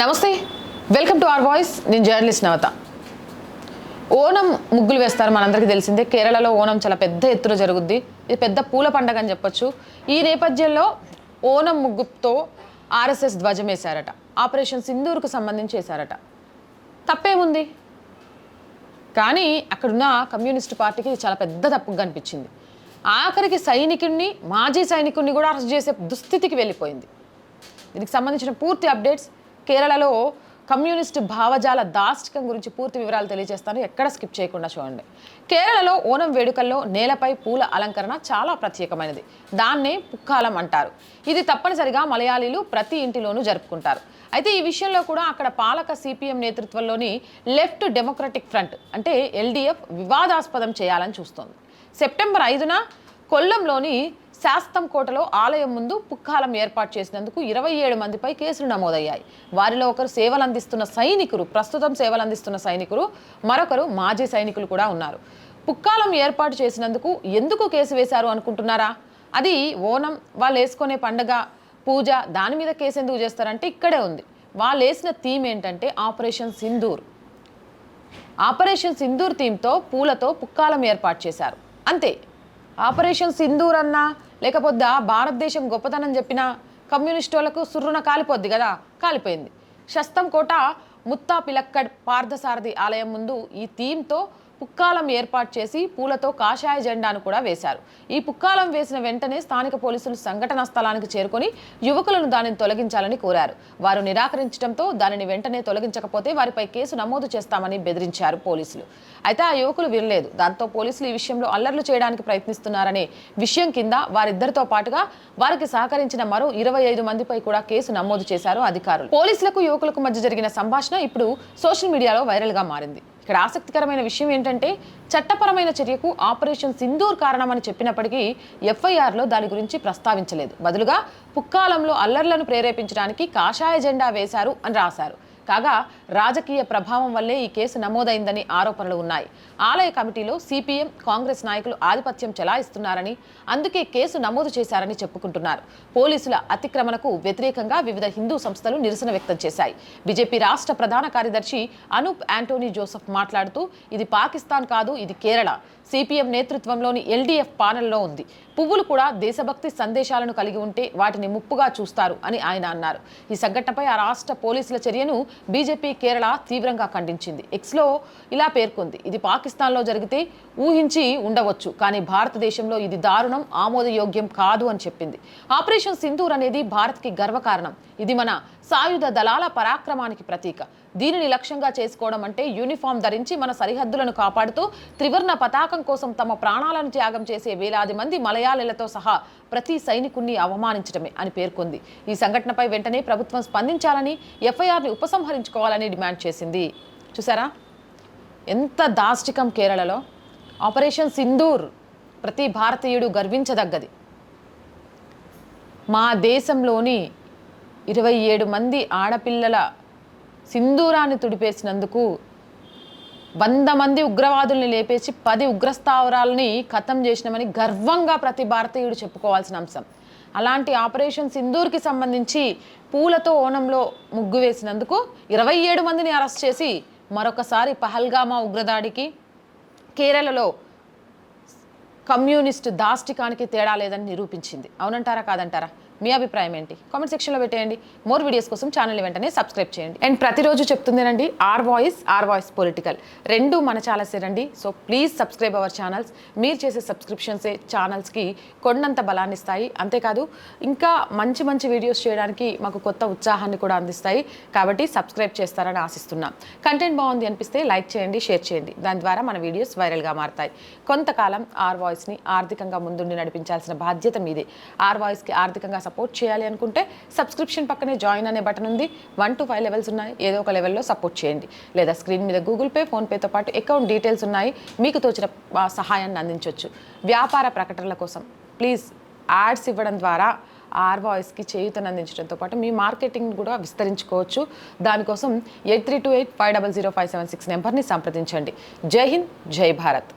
నమస్తే. Welcome to our voice. నేను journalist Navatha. Onam ముగ్గులు వేస్తారు మనందరికీ తెలిసిందే. కేరళలో ఓనం చాలా పెద్ద ఎత్తున జరుగుద్ది. ఇది పెద్ద పూల పండగ అని చెప్పొచ్చు. ఈ నేపథ్యంలో ఓనం ముగ్గుతో ఆర్ఎస్ఎస్ ధ్వజం వేశారట. ఆపరేషన్ సింధూర్కు సంబంధించి వేశారట. తప్పేముంది? కానీ అక్కడున్న కమ్యూనిస్ట్ పార్టీకి చాలా పెద్ద తప్పుగా అనిపించింది. ఆఖరికి సైనికుడిని మాజీ సైనికుడిని కూడా అరెస్ట్ చేసే దుస్థితికి వెళ్ళిపోయింది. దీనికి సంబంధించిన పూర్తి అప్డేట్స్ కేరళలో కమ్యూనిస్ట్ భావజాల దాష్టికం గురించి పూర్తి వివరాలు తెలియజేస్తాను. ఎక్కడ స్కిప్ చేయకుండా చూడండి. కేరళలో ఓనం వేడుకల్లో నేలపై పూల అలంకరణ చాలా ప్రత్యేకమైనది. దాన్నే పుక్కాలం అంటారు. ఇది తప్పనిసరిగా మలయాళీలు ప్రతి ఇంటిలోనూ జరుపుకుంటారు. అయితే ఈ విషయంలో కూడా అక్కడ పాలక సిపిఎం నేతృత్వంలోని లెఫ్ట్ డెమోక్రటిక్ ఫ్రంట్ అంటే ఎల్డీఎఫ్ వివాదాస్పదం చేయాలని చూస్తోంది. సెప్టెంబర్ ఐదున కొల్లంలోని శాస్తం కోటలో ఆలయం ముందు పుక్కాలం ఏర్పాటు చేసినందుకు ఇరవై ఏడు మందిపై కేసులు నమోదయ్యాయి. వారిలో ఒకరు సేవలు అందిస్తున్న సైనికులు ప్రస్తుతం సేవలు అందిస్తున్న సైనికులు మరొకరు మాజీ సైనికులు కూడా ఉన్నారు. పుక్కాలం ఏర్పాటు చేసినందుకు ఎందుకు కేసు వేశారు అనుకుంటున్నారా? అది ఓనం వాళ్ళు వేసుకునే పండగ పూజ దాని మీద కేసు ఎందుకు చేస్తారంటే ఇక్కడే ఉంది. వాళ్ళు వేసిన థీమ్ ఏంటంటే ఆపరేషన్ సింధూర్. ఆపరేషన్ సింధూర్ థీమ్తో పూలతో పుక్కాలం ఏర్పాటు చేశారు. అంతే. ఆపరేషన్ సింధూర్ అన్నా లేకపోతే భారతదేశం గొప్పతనం చెప్పిన కమ్యూనిస్ట్ వాళ్ళకు సుర్రున కాలిపోద్ది కదా కాలిపోయింది. శస్తం కోట ముత్తా పిలక్కడ్ పార్థసారథి ఆలయం ముందు ఈ థీమ్తో పుక్కాలం ఏర్పాటు చేసి పూలతో కాషాయ జెండాను కూడా వేశారు. ఈ పుక్కాలం వేసిన వెంటనే స్థానిక పోలీసులు సంఘటనా స్థలానికి చేరుకొని యువకులను దానిని తొలగించాలని కోరారు. వారు నిరాకరించడంతో దానిని వెంటనే తొలగించకపోతే వారిపై కేసు నమోదు చేస్తామని బెదిరించారు పోలీసులు. అయితే ఆ యువకులు వినలేదు. దాంతో పోలీసులు ఈ విషయంలో అల్లర్లు చేయడానికి ప్రయత్నిస్తున్నారనే విషయం కింద వారిద్దరితో పాటుగా వారికి సహకరించిన మరో ఇరవై ఐదు మందిపై కూడా కేసు నమోదు చేశారు అధికారులు. పోలీసులకు యువకులకు మధ్య జరిగిన సంభాషణ ఇప్పుడు సోషల్ మీడియాలో వైరల్గా మారింది. ఇక్కడ ఆసక్తికరమైన విషయం ఏంటంటే చట్టపరమైన చర్యకు ఆపరేషన్ సింధూర్ కారణమని చెప్పినప్పటికీ ఎఫ్ఐఆర్లో దాని గురించి ప్రస్తావించలేదు. బదులుగా పుక్కాలంలో అల్లర్లను ప్రేరేపించడానికి కాషాయ జెండా వేశారు అని రాశారు. కాగా రాజకీయ ప్రభావం వల్లే ఈ కేసు నమోదైందని ఆరోపణలు ఉన్నాయి. ఆలయ కమిటీలో సిపిఎం కాంగ్రెస్ నాయకులు ఆధిపత్యం చెలాయిస్తున్నారని అందుకే కేసు నమోదు చేశారని చెప్పుకుంటున్నారు. పోలీసుల అతిక్రమణకు వ్యతిరేకంగా వివిధ హిందూ సంస్థలు నిరసన వ్యక్తం చేశాయి. బీజేపీ రాష్ట్ర ప్రధాన కార్యదర్శి అనూప్ యాంటోనీ జోసెఫ్ మాట్లాడుతూ ఇది పాకిస్తాన్ కాదు ఇది కేరళ. సిపిఎం నేతృత్వంలోని ఎల్డీఎఫ్ పానల్లో ఉంది. పువ్వులు కూడా దేశభక్తి సందేశాలను కలిగి ఉంటే వాటిని ముప్పుగా చూస్తారు అని ఆయన అన్నారు. ఈ సంఘటనపై ఆ రాష్ట్ర పోలీసుల చర్యను బీజేపీ కేరళ తీవ్రంగా ఖండించింది. ఎక్స్లో ఇలా పేర్కొంది. ఇది పాకిస్తాన్లో జరిగితే ఊహించి ఉండవచ్చు. కానీ భారతదేశంలో ఇది దారుణం ఆమోదయోగ్యం కాదు అని చెప్పింది. ఆపరేషన్ సింధూర్ అనేది భారత్కి గర్వకారణం. ఇది మన సాయుధ దళాల పరాక్రమానికి ప్రతీక. దీనిని లక్ష్యంగా చేసుకోవడం అంటే యూనిఫామ్ ధరించి మన సరిహద్దులను కాపాడుతూ త్రివర్ణ పతాకం కోసం తమ ప్రాణాలను త్యాగం చేసే వేలాది మంది మలయాళీలతో సహా ప్రతి సైనికుణ్ణి అవమానించడమే అని పేర్కొంది. ఈ సంఘటనపై వెంటనే ప్రభుత్వం స్పందించాలని ఎఫ్ఐఆర్ని ఉపసంహరించుకోవాలని డిమాండ్ చేసింది. చూసారా? ఎంత దాష్టికం కేరళలో. ఆపరేషన్ సింధూర్ ప్రతి భారతీయుడు గర్వించదగ్గది. మా దేశంలోని ఇరవై ఏడు మంది ఆడపిల్లల సింధూరాన్ని తుడిపేసినందుకు వంద మంది ఉగ్రవాదుల్ని లేపేసి పది ఉగ్రస్థావరాలని ఖతం చేసినామని గర్వంగా ప్రతి భారతీయుడు చెప్పుకోవాల్సిన అంశం. అలాంటి ఆపరేషన్ సింధూర్కి సంబంధించి పూలతో ఓణంలో ముగ్గు వేసినందుకు ఇరవై ఏడు మందిని అరెస్ట్ చేసి మరొకసారి పహల్గామా ఉగ్రదాడికి కేరళలో కమ్యూనిస్ట్ దాష్టికానికి తేడా లేదని నిరూపించింది. అవునంటారా కాదంటారా? మీ అభిప్రాయం ఏంటి? కామెంట్ సెక్షన్లో పెట్టేయండి. మోర్ వీడియోస్ కోసం ఛానల్ వెంటనే సబ్స్క్రైబ్ చేయండి. అండ్ ప్రతిరోజు చెప్తుందేనండి our voice our voice political రెండు మన ఛానల్సేనండి so please subscribe our channels మీరు చేసే సబ్స్క్రిప్షన్సే ఛానల్స్కి కొండంత బలాన్ని ఇస్తాయి. అంతేకాదు ఇంకా మంచి మంచి వీడియోస్ చేయడానికి మాకు కొత్త ఉత్సాహాన్ని కూడా అందిస్తాయి. కాబట్టి సబ్స్క్రైబ్ చేస్తారని ఆశిస్తున్నాం. కంటెంట్ బాగుంది అనిపిస్తే లైక్ చేయండి షేర్ చేయండి. దాని ద్వారా మన వీడియోస్ వైరల్గా మారతాయి. కొంతకాలం ఆర్ వాయిస్ని ఆర్థికంగా ముందుండి నడిపించాల్సిన బాధ్యత మీదే. ఆర్ వాయిస్కి ఆర్థికంగా సపోర్ట్ చేయాలి అనుకుంటే సబ్స్క్రిప్షన్ పక్కనే జాయిన్ అనే బటన్ ఉంది. వన్ టు ఫైవ్ లెవెల్స్ ఉన్నాయి. ఏదో ఒక లెవెల్లో సపోర్ట్ చేయండి. లేదా స్క్రీన్ మీద గూగుల్ పే ఫోన్పేతో పాటు అకౌంట్ డీటెయిల్స్ ఉన్నాయి. మీకు తోచిన సహాయాన్ని అందించవచ్చు వ్యాపార ప్రకటనల కోసం ప్లీజ్ యాడ్స్ ఇవ్వడం ద్వారా ఆర్ వాయిస్కి చేయూతను అందించడంతో పాటు మీ మార్కెటింగ్ కూడా విస్తరించుకోవచ్చు. దానికోసం eight three two eight five double zero five seven six నెంబర్ని సంప్రదించండి. జై హింద్ జై భారత్.